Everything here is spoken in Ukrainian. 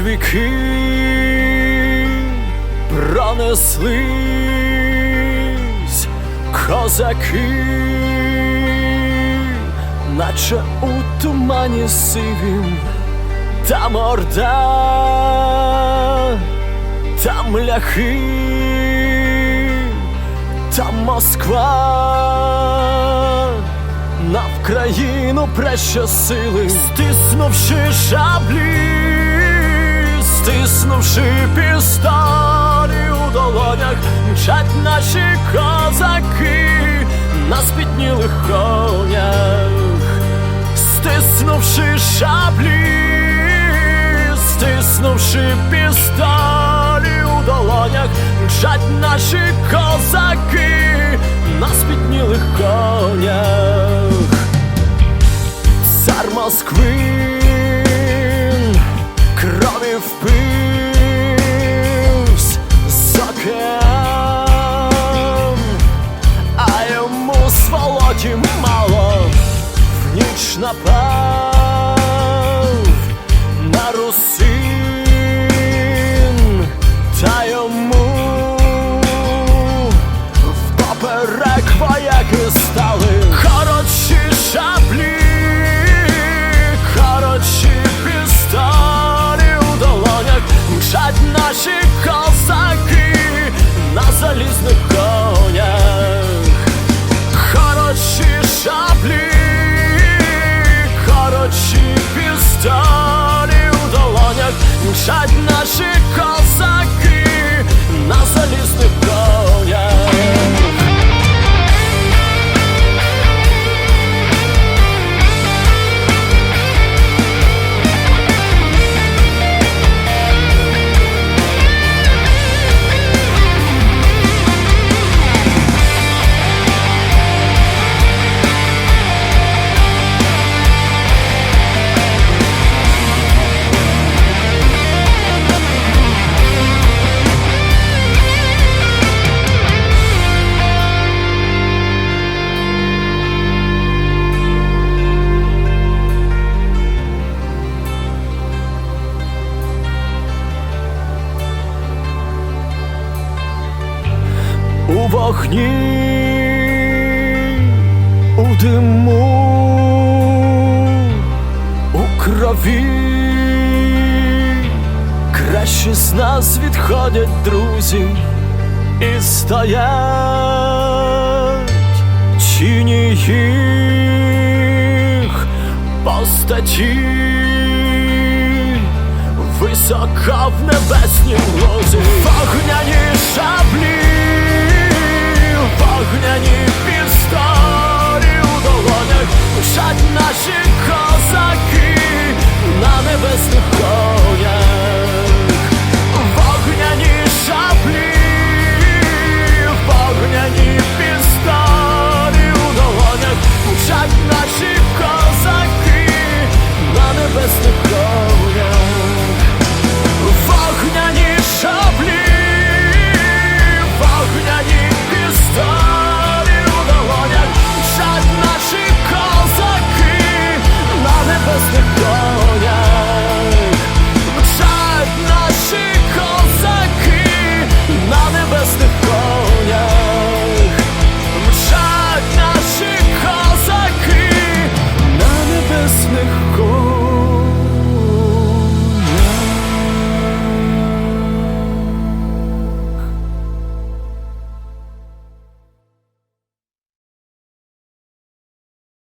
віки пронеслись козаки, наче у тумані сивім, там орда, там ляхи, там Москва. На Вкраїну прещасили, стиснувши шаблі, стиснувши пістолі у долонях, мчать наші козаки на спітнілих конях, стиснувши шаблі, стиснувши пістолі у долонях, мчать наші козаки на спітнілих конях. Цар Москви напав на русин, та йому впоперек вояки стали у вогні, у диму, у крові, краще з нас відходять друзі і стоять. Тіні їх постаті. Висока в небесній лозі. Вогняні шаблі, вогняні пістолі